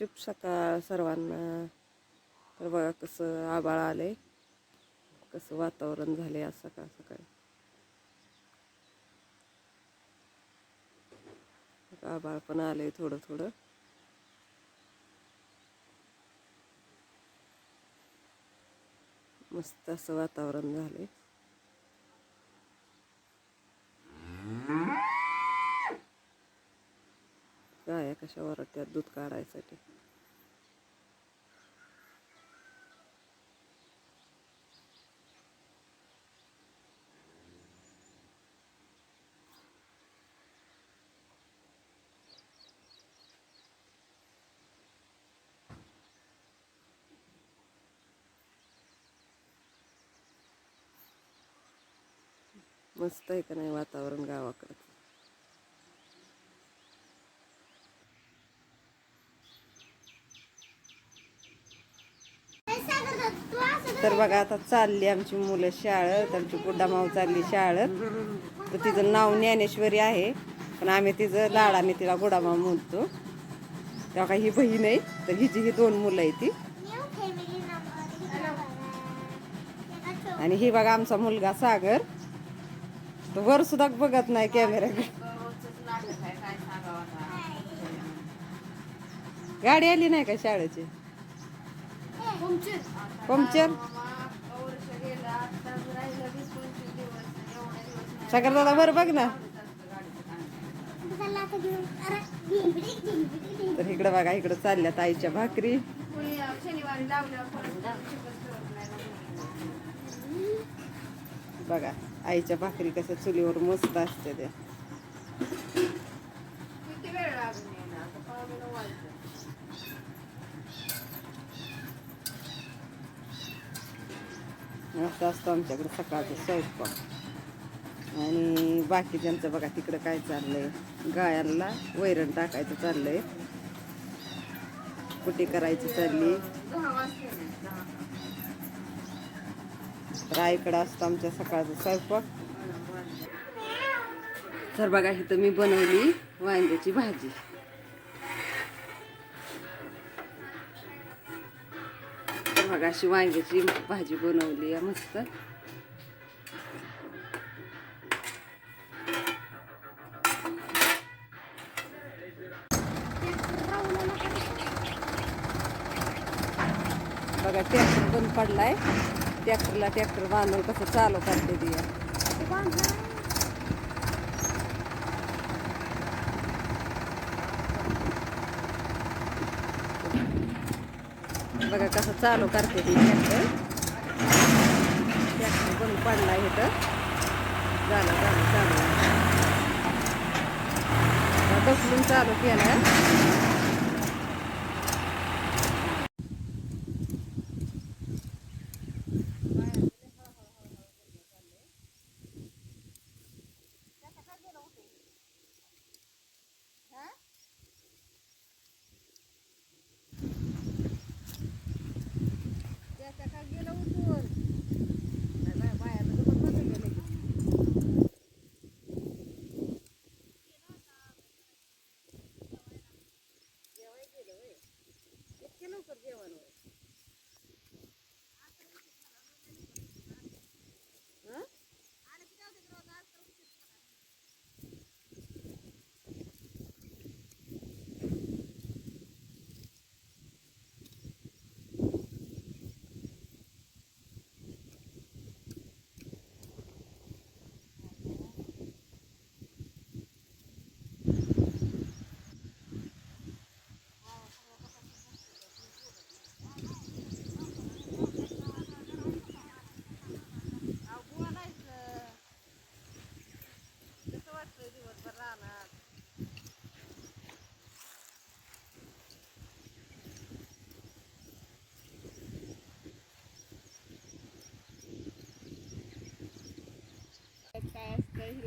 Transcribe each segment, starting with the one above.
शुभ सकाळ सर्वांना. तर बघा कसं आबाळ आहे कसं वातावरण झालंय आज सकाळ सकाळी. आबाळ पण आलंय थोडं थोडं. मस्त असं वातावरण झालंय. गाया कशा वरट्यात दूध काढायसाठी? मस्त आहे का नाही वातावरण गावाकडं तर बघा आता चालली आमची मुलं शाळेत आमची गुड्डामाव चालली शाळेत तर तिचं नाव ज्ञानेश्वरी आहे पण आम्ही तिचं लाडाने तिला गुडामाव म्हणतो. तेव्हा काही ही बहीण आहे तर हिची ही दोन मुलं आहे ती. आणि ही बघा आमचा मुलगा सागर. तो वर सुद्धा बघत नाही कॅमेऱ्याकडे गाडी आली नाही का शाळेची? पंक्चर सागर दादा बरं बघ ना. तर इकडं बघा इकडं चालल्यात आईच्या भाकरी. बघा आईच्या भाकरी कसं चुलीवर मस्त असते त्या असं असतं आमच्याकडे सकाळचं स्वयंपाक. आणि बाकीच्यांचं बघा तिकडं काय चाललंय? गायांना वैरण टाकायचं चाललंय. कुठे करायची चालली? तर आईकडं असतं आमच्या सकाळचं स्वयंपाक. तर बघा इथं मी बनवली वांग्याची भाजी. बघा अशी वांग्याची भाजी बनवली आहे मस्त. बघा ट्रॅक्टर बंद पडलाय. ट्रॅक्टरला ट्रॅक्टर बांधून कसं चालू करते ती बघा कसं चालू करते ती ट्रॅक्टर ट्रॅक्टर बंद पडलाय इथं. झालं झालं चालू ढकलून चालू केलाय.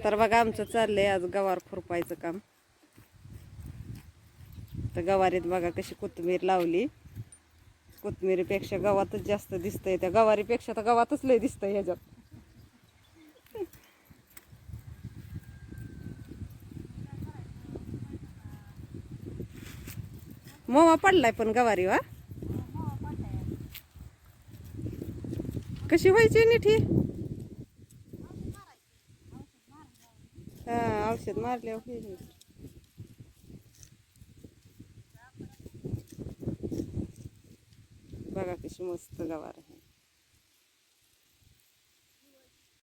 तर बघा आमचं चाललंय आज गवार खुरपायचं काम. तर गवारीत बघा कशी कोथिंबीर लावली. कोथिंबीरीपेक्षा गवातच जास्त दिसतंय. त्या गवारीपेक्षा तर गवातच लय दिसतंय ह्याच्यात. मोवा पडलाय पण गवारी वा? कशी व्हायची नीट ही हा औषध मारल्यावर होईल. बघा कशी मस्त गवार आहे.